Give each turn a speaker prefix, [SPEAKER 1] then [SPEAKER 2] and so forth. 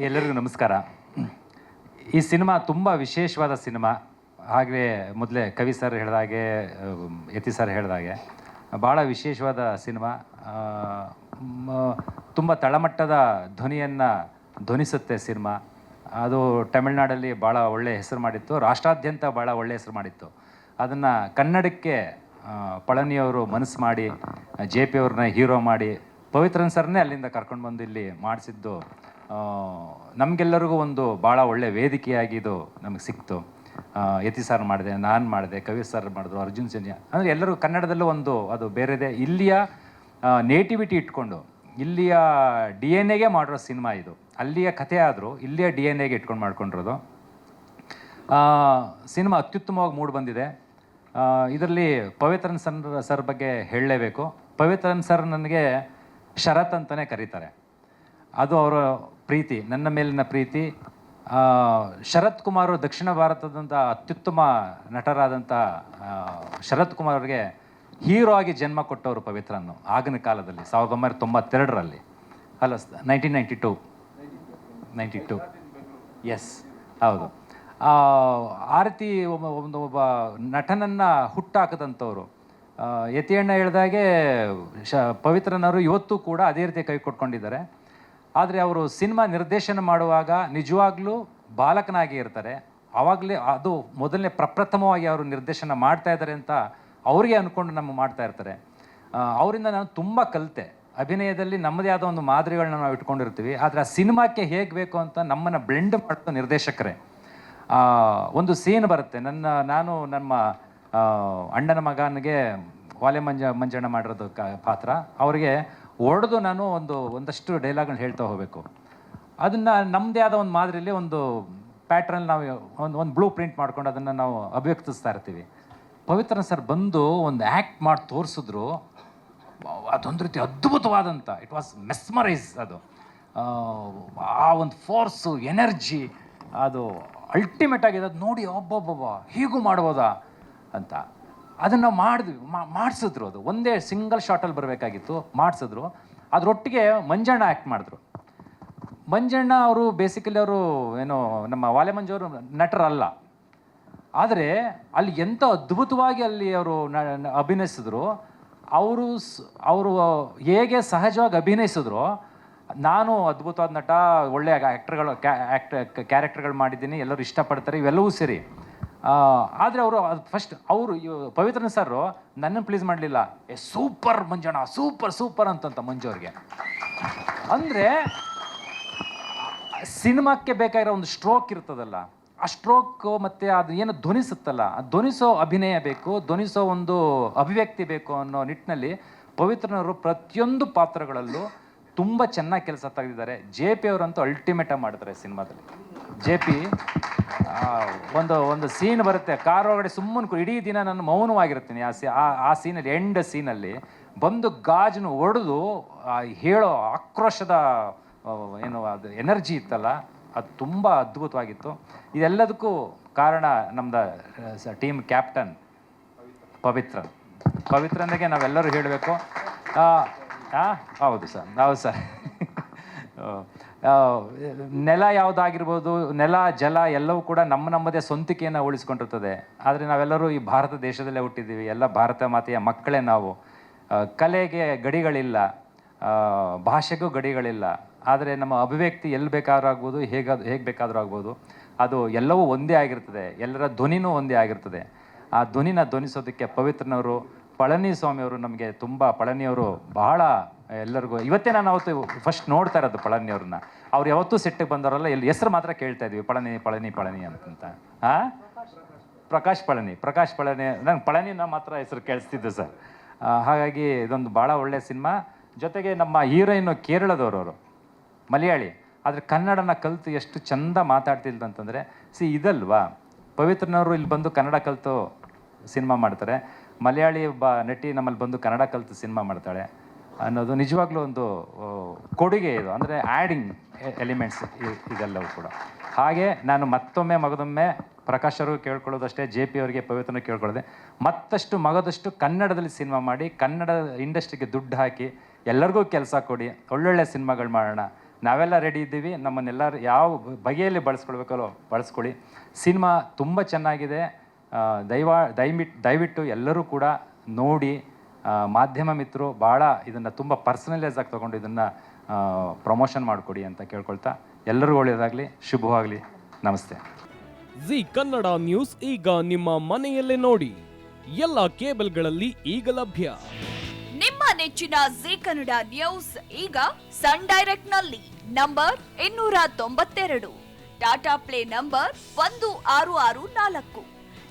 [SPEAKER 1] ಎಲ್ಲರಿಗೂ ನಮಸ್ಕಾರ. ಈ ಸಿನಿಮಾ ತುಂಬ ವಿಶೇಷವಾದ ಸಿನಿಮಾ. ಹಾಗೆ ಮೊದಲೇ ಕವಿ ಸರ್ ಹೇಳಿದಾಗೆ ಯತಿ ಸರ್ ಹೇಳಿದಾಗೆ ಭಾಳ ವಿಶೇಷವಾದ ಸಿನಿಮಾ. ತುಂಬ ತಳಮಟ್ಟದ ಧ್ವನಿಯನ್ನು ಧ್ವನಿಸುತ್ತೆ ಸಿನಿಮಾ. ಅದು ತಮಿಳ್ನಾಡಲ್ಲಿ ಭಾಳ ಒಳ್ಳೆಯ ಹೆಸರು ಮಾಡಿತ್ತು, ರಾಷ್ಟ್ರಾದ್ಯಂತ ಭಾಳ ಒಳ್ಳೆಯ ಹೆಸರು ಮಾಡಿತ್ತು. ಅದನ್ನು ಕನ್ನಡಕ್ಕೆ ಪಳನಿಯವರು ಮನಸ್ಸು ಮಾಡಿ, ಜೆ ಪಿ ಅವ್ರನ್ನ ಹೀರೋ ಮಾಡಿ, ಪವಿತ್ರನ್ ಸರ್ನೇ ಅಲ್ಲಿಂದ ಕರ್ಕೊಂಡು ಬಂದು ಇಲ್ಲಿ ಮಾಡಿಸಿದ್ದು ನಮಗೆಲ್ಲರಿಗೂ ಒಂದು ಭಾಳ ಒಳ್ಳೆ ವೇದಿಕೆಯಾಗಿ ಇದು ನಮಗೆ ಸಿಕ್ತು. ಯತಿ ಸರ್ ಮಾಡಿದೆ, ನಾನು ಮಾಡಿದೆ, ಕವಿ ಸರ್ ಮಾಡಿದ್ರು, ಅರ್ಜುನ್ ಸಿನ್ಯಾ ಅಂದರೆ ಎಲ್ಲರೂ ಕನ್ನಡದಲ್ಲೂ ಒಂದು ಅದು ಬೇರೆದೆ. ಇಲ್ಲಿಯ ನೇಟಿವಿಟಿ ಇಟ್ಕೊಂಡು, ಇಲ್ಲಿಯ ಡಿ ಎನ್ ಎಗೆ ಮಾಡಿರೋ ಸಿನಿಮಾ ಇದು. ಅಲ್ಲಿಯ ಕಥೆ ಆದರೂ, ಇಲ್ಲಿಯ ಡಿ ಎನ್ ಎಗೆ ಇಟ್ಕೊಂಡು ಮಾಡ್ಕೊಂಡಿರೋದು. ಸಿನಿಮಾ ಅತ್ಯುತ್ತಮವಾಗಿ ಮೂಡ್ ಬಂದಿದೆ. ಇದರಲ್ಲಿ ಪವಿತ್ರನ್ ಸರ್ ಸರ್ ಬಗ್ಗೆ ಹೇಳಲೇಬೇಕು. ಪವಿತ್ರನ್ ಸರ್ ನನಗೆ ಶರತ್ ಅಂತಲೇ ಕರೀತಾರೆ. ಅದು ಅವರ ಪ್ರೀತಿ ನನ್ನ ಮೇಲಿನ ಪ್ರೀತಿ ಶರತ್ ಕುಮಾರ್ ದಕ್ಷಿಣ ಭಾರತದಂಥ ಅತ್ಯುತ್ತಮ ನಟರಾದಂಥ ಶರತ್ ಕುಮಾರ್ ಅವರಿಗೆ ಹೀರೋ ಆಗಿ ಜನ್ಮ ಕೊಟ್ಟವರು ಪವಿತ್ರನ್ನು ಆಗಿನ ಕಾಲದಲ್ಲಿ ಸಾವಿರದ ಒಂಬೈನೂರ ತೊಂಬತ್ತೆರಡರಲ್ಲಿ. ಅಲ್ಲ nineteen ninety two. Ninety two. Yes ಹೌದು. ಆ, ರೀತಿ ಒಬ್ಬ ಒಂದು ಒಬ್ಬ ನಟನನ್ನು ಹುಟ್ಟಾಕದಂಥವ್ರು. ಯತಿಯಣ್ಣ ಹೇಳಿದಾಗೆ ಶ ಪವಿತ್ರನವರು ಇವತ್ತು ಕೂಡ ಅದೇ ರೀತಿ ಕೈ ಕೊಟ್ಕೊಂಡಿದ್ದಾರೆ. ಆದರೆ ಅವರು ಸಿನಿಮಾ ನಿರ್ದೇಶನ ಮಾಡುವಾಗ ನಿಜವಾಗ್ಲೂ ಬಾಲಕನಾಗಿ ಇರ್ತಾರೆ. ಆವಾಗಲೇ ಅದು ಮೊದಲನೇ ಪ್ರಪ್ರಥಮವಾಗಿ ಅವರು ನಿರ್ದೇಶನ ಮಾಡ್ತಾ ಇದ್ದಾರೆ ಅಂತ ಅವರಿಗೆ ಅಂದ್ಕೊಂಡು ನಮ್ಮ ಮಾಡ್ತಾ ಇರ್ತಾರೆ. ಅವರಿಂದ ನಾನು ತುಂಬ ಕಲಿತೆ. ಅಭಿನಯದಲ್ಲಿ ನಮ್ಮದೇ ಆದ ಒಂದು ಮಾದರಿಗಳನ್ನ ನಾವು ಇಟ್ಕೊಂಡಿರ್ತೀವಿ. ಆದರೆ ಆ ಸಿನಿಮಾಕ್ಕೆ ಹೇಗೆ ಬೇಕು ಅಂತ ನಮ್ಮನ್ನು ಬ್ಲೆಂಡ್ ಮಾಡ್ತಾ ನಿರ್ದೇಶಕರೇ. ಒಂದು ಸೀನ್ ಬರುತ್ತೆ. ನನ್ನ, ನಾನು ನಮ್ಮ ಅಣ್ಣನ ಮಗನಿಗೆ ವಾಲೆ ಮಂಜ, ಮಂಜಣ್ಣ ಮಾಡಿರೋದು ಕ, ಪಾತ್ರ. ಅವರಿಗೆ ಹೊಡೆದು ನಾನು ಒಂದು ಒಂದಷ್ಟು ಡೈಲಾಗ್ನ ಹೇಳ್ತಾ ಹೋಗಬೇಕು. ಅದನ್ನು ನಮ್ಮದೇ ಆದ ಒಂದು ಮಾದರಿಯಲ್ಲಿ ಒಂದು ಪ್ಯಾಟ್ರನ್ ನಾವು ಒಂದು ಒಂದು ಬ್ಲೂ ಪ್ರಿಂಟ್ ಮಾಡ್ಕೊಂಡು ಅದನ್ನು ನಾವು ಅಭಿವ್ಯಕ್ತಿಸ್ತಾ ಇರ್ತೀವಿ. ಪವಿತ್ರ ಸರ್ ಬಂದು ಒಂದು ಆ್ಯಕ್ಟ್ ಮಾಡಿ ತೋರಿಸಿದ್ರು. ಅದೊಂದು ರೀತಿ ಅದ್ಭುತವಾದಂಥ ಇಟ್ ವಾಸ್ ಮೆಸ್ಮರೈಸ್ ಅದು. ಆ ಒಂದು ಫೋರ್ಸು ಎನರ್ಜಿ ಅದು ಅಲ್ಟಿಮೇಟ್ ಆಗಿದೆ ಅದು ನೋಡಿ ಒಬ್ಬೊಬ್ಬೊಬ್ಬ ಹೀಗೂ ಮಾಡ್ಬೋದಾ ಅಂತ. ಅದನ್ನು ಮಾಡಿದ್ವಿ. ಮಾಡಿಸಿದ್ರು ಅದು. ಒಂದೇ ಸಿಂಗಲ್ ಶಾಟಲ್ಲಿ ಬರಬೇಕಾಗಿತ್ತು. ಮಾಡಿಸಿದ್ರು. ಅದರೊಟ್ಟಿಗೆ ಮಂಜಣ್ಣ ಆ್ಯಕ್ಟ್ ಮಾಡಿದ್ರು. ಮಂಜಣ್ಣ ಅವರು ಬೇಸಿಕಲಿ ಅವರು ಏನು ನಮ್ಮ ವಾಲೆ ಮಂಜವರು ನಟರಲ್ಲ. ಆದರೆ ಅಲ್ಲಿ ಎಂಥ ಅದ್ಭುತವಾಗಿ ಅಲ್ಲಿ ಅವರು ಅಭಿನಯಿಸಿದ್ರು. ಅವರು ಅವರು ಹೇಗೆ ಸಹಜವಾಗಿ ಅಭಿನಯಿಸಿದ್ರು. ನಾನು ಅದ್ಭುತವಾದ ನಟ ಒಳ್ಳೆಯ ಆ್ಯಕ್ಟರ್ಗಳು ಆ್ಯಕ್ಟ್ ಕ್ಯಾರೆಕ್ಟರ್ಗಳು ಮಾಡಿದ್ದೀನಿ. ಎಲ್ಲರೂ ಇಷ್ಟಪಡ್ತಾರೆ. ಇವೆಲ್ಲವೂ ಸರಿ. ಆದರೆ ಅವರು ಅದು ಫಸ್ಟ್ ಅವರು ಪವಿತ್ರನ ಸರ್ ನನ್ನನ್ನು ಪ್ಲೀಸ್ ಮಾಡಲಿಲ್ಲ. ಏ ಸೂಪರ್ ಮಂಜಣ್ಣ ಸೂಪರ್ ಸೂಪರ್ ಅಂತಂತ ಮಂಜು ಅವ್ರಿಗೆ. ಅಂದರೆ, ಸಿನಿಮಾಕ್ಕೆ ಬೇಕಾಗಿರೋ ಒಂದು ಸ್ಟ್ರೋಕ್ ಇರ್ತದಲ್ಲ, ಆ ಸ್ಟ್ರೋಕ್ ಮತ್ತು ಅದು ಏನು ಧ್ವನಿಸುತ್ತಲ್ಲ, ಆ ಧ್ವನಿಸೋ ಅಭಿನಯ ಬೇಕು, ಧ್ವನಿಸೋ ಒಂದು ಅಭಿವ್ಯಕ್ತಿ ಬೇಕು ಅನ್ನೋ ನಿಟ್ಟಿನಲ್ಲಿ ಪವಿತ್ರನವರು ಪ್ರತಿಯೊಂದು ಪಾತ್ರಗಳಲ್ಲೂ ತುಂಬ ಚೆನ್ನಾಗಿ ಕೆಲಸ ತೆಗೆದಿದ್ದಾರೆ. ಜೆ ಪಿ ಅವರಂತೂ ಅಲ್ಟಿಮೇಟಾಗಿ ಮಾಡ್ತಾರೆ ಸಿನಿಮಾದಲ್ಲಿ. ಜೆ ಪಿ ಒಂದು ಒಂದು ಸೀನ್ ಬರುತ್ತೆ. ಕಾರ್ ಒಳಗಡೆ ಸುಮ್ಮನೆ ಇಡೀ ದಿನ ನಾನು ಮೌನವಾಗಿರ್ತೀನಿ ಆ ಸಿ ಆ- ಸೀನಲ್ಲಿ ಎಂಡ್ ಸೀನಲ್ಲಿ ಬಂದು ಗಾಜನ್ನು ಒಡೆದು ಹೇಳೋ ಆಕ್ರೋಶದ ಏನು ಅದು ಎನರ್ಜಿ ಇತ್ತಲ್ಲ, ಅದು ತುಂಬ ಅದ್ಭುತವಾಗಿತ್ತು. ಇದೆಲ್ಲದಕ್ಕೂ ಕಾರಣ ನಮ್ದು ಟೀಮ್ ಕ್ಯಾಪ್ಟನ್ ಪವಿತ್ರ. ಪವಿತ್ರನಿಗೆ ನಾವೆಲ್ಲರೂ ಹೇಳಬೇಕು. ಹೌದು ಸರ್ ಹೌದು ಸರ್. ನೆಲ ಯಾವುದಾಗಿರ್ಬೋದು, ನೆಲ, ಜಲ ಎಲ್ಲವೂ ಕೂಡ ನಮ್ಮ ನಮ್ಮದೇ ಸ್ವಂತಿಕೆಯನ್ನು ಉಳಿಸ್ಕೊಂಡಿರ್ತದೆ. ಆದರೆ ನಾವೆಲ್ಲರೂ ಈ ಭಾರತ ದೇಶದಲ್ಲೇ ಹುಟ್ಟಿದ್ದೀವಿ. ಎಲ್ಲ ಭಾರತ ಮಾತೆಯ ಮಕ್ಕಳೇ ನಾವು. ಕಲೆಗೆ ಗಡಿಗಳಿಲ್ಲ. ಭಾಷೆಗೂ ಗಡಿಗಳಿಲ್ಲ. ಆದರೆ ನಮ್ಮ ಅಭಿವ್ಯಕ್ತಿ ಎಲ್ಲಿ ಬೇಕಾದ್ರೂ ಆಗ್ಬೋದು ಹೇಗಾದ್ರು ಹೇಗೆ ಬೇಕಾದರೂ ಆಗ್ಬೋದು. ಅದು ಎಲ್ಲವೂ ಒಂದೇ ಆಗಿರ್ತದೆ. ಎಲ್ಲರ ಧ್ವನಿನೂ ಒಂದೇ ಆಗಿರ್ತದೆ. ಆ ಧ್ವನಿನ ಧ್ವನಿಸೋದಕ್ಕೆ ಪವಿತ್ರನವರು ಪಳನಿ ಸ್ವಾಮಿಯವರು ನಮಗೆ ತುಂಬ, ಪಳನಿಯವರು ಬಹಳ, ಎಲ್ಲರಿಗೂ, ಇವತ್ತೇ ನಾನು ಅವತ್ತು ಫಸ್ಟ್ ನೋಡ್ತಾ ಇರೋದು ಪಳನಿಯವ್ರನ್ನ. ಅವ್ರು ಯಾವತ್ತೂ ಸೆಟ್ಟಿಗೆ ಬಂದವರಲ್ಲ ಎಲ್ಲಿ ಹೆಸರು ಮಾತ್ರ ಕೇಳ್ತಾ ಇದ್ವಿ, ಪಳನಿ ಪಳನಿ ಪಳನಿ ಅಂತ ಹಾಂ ಪ್ರಕಾಶ್ ಪಳನಿ ಪ್ರಕಾಶ್ ಪಳನಿ, ನಂಗೆ ಪಳನಿನ ಮಾತ್ರ ಹೆಸರು ಕೇಳಿಸ್ತಿದ್ದೆ ಸರ್. ಹಾಗಾಗಿ ಇದೊಂದು ಭಾಳ ಒಳ್ಳೆಯ ಸಿನಿಮಾ. ಜೊತೆಗೆ ನಮ್ಮ ಹೀರೋಯಿನ್ ಕೇರಳದವರು ಅವರು ಮಲಯಾಳಿ, ಆದರೆ ಕನ್ನಡನ ಕಲಿತು ಎಷ್ಟು ಚಂದ ಮಾತಾಡ್ತಿಲ್ದಂತಂದರೆ ಸಿ ಇದಲ್ವಾ, ಪವಿತ್ರನವರು ಇಲ್ಲಿ ಬಂದು ಕನ್ನಡ ಕಲಿತು ಸಿನಿಮಾ ಮಾಡ್ತಾರೆ. ಮಲಯಾಳಿ ಒಬ್ಬ ನಟಿ ನಮ್ಮಲ್ಲಿ ಬಂದು ಕನ್ನಡ ಕಲಿತು ಸಿನಿಮಾ ಮಾಡ್ತಾಳೆ ಅನ್ನೋದು ನಿಜವಾಗ್ಲೂ ಒಂದು ಕೊಡುಗೆ ಇದು. ಅಂದರೆ ಆ್ಯಡಿಂಗ್ ಎಲಿಮೆಂಟ್ಸ್ ಇದೆಲ್ಲವೂ ಕೂಡ. ಹಾಗೆ ನಾನು ಮತ್ತೊಮ್ಮೆ ಮಗದೊಮ್ಮೆ ಪ್ರಕಾಶ್ ಕೇಳ್ಕೊಳ್ಳೋದಷ್ಟೇ, ಜೆ ಪಿ ಅವರಿಗೆ ಪವಿತ್ರ ಕೇಳ್ಕೊಳ್ಳೋದೆ, ಮತ್ತಷ್ಟು ಮಗದಷ್ಟು ಕನ್ನಡದಲ್ಲಿ ಸಿನಿಮಾ ಮಾಡಿ, ಕನ್ನಡ ಇಂಡಸ್ಟ್ರಿಗೆ ದುಡ್ಡು ಹಾಕಿ, ಎಲ್ಲರಿಗೂ ಕೆಲಸ ಕೊಡಿ, ಒಳ್ಳೊಳ್ಳೆ ಸಿನಿಮಾಗಳು ಮಾಡೋಣ. ನಾವೆಲ್ಲ ರೆಡಿ ಇದ್ದೀವಿ, ನಮ್ಮನ್ನೆಲ್ಲರೂ ಯಾವ ಬಗೆಯಲ್ಲಿ ಬಳಸ್ಕೊಳ್ಬೇಕಲ್ಲೋ ಬಳಸ್ಕೊಳ್ಳಿ. ಸಿನಿಮಾ ತುಂಬ ಚೆನ್ನಾಗಿದೆ. ದಯವ ದಯವಿಟ್ಟು ದಯವಿಟ್ಟು ಎಲ್ಲರೂ ಕೂಡ ನೋಡಿ ಮಾಧ್ಯಮ ಮಿತ್ರರು ಭಾಳ ಇದನ್ನು ತುಂಬ ಪರ್ಸನಲೈಸ್ ಆಗಿ ತೊಗೊಂಡು ಇದನ್ನು ಪ್ರಮೋಷನ್ ಮಾಡಿಕೊಡಿ ಅಂತ ಕೇಳ್ಕೊಳ್ತಾ ಎಲ್ಲರಿಗೂ ಒಳ್ಳೆಯದಾಗಲಿ ಶುಭವಾಗಲಿ ನಮಸ್ತೆ.
[SPEAKER 2] ಜಿ ಕನ್ನಡ ನ್ಯೂಸ್ ಈಗ ನಿಮ್ಮ ಮನೆಯಲ್ಲೇ ನೋಡಿ ಎಲ್ಲ ಕೇಬಲ್ಗಳಲ್ಲಿ ಈಗ ಲಭ್ಯ.
[SPEAKER 3] ನಿಮ್ಮ ನೆಚ್ಚಿನ ಜಿ ಕನ್ನಡ ನ್ಯೂಸ್ ಈಗ ಸನ್ ಡೈರೆಕ್ಟ್ನಲ್ಲಿ ನಂಬರ್ ಇನ್ನೂರ ತೊಂಬತ್ತೆರಡು. ಟಾಟಾ ಪ್ಲೇ ನಂಬರ್ ಒಂದು ಆರು ಆರು ನಾಲ್ಕು.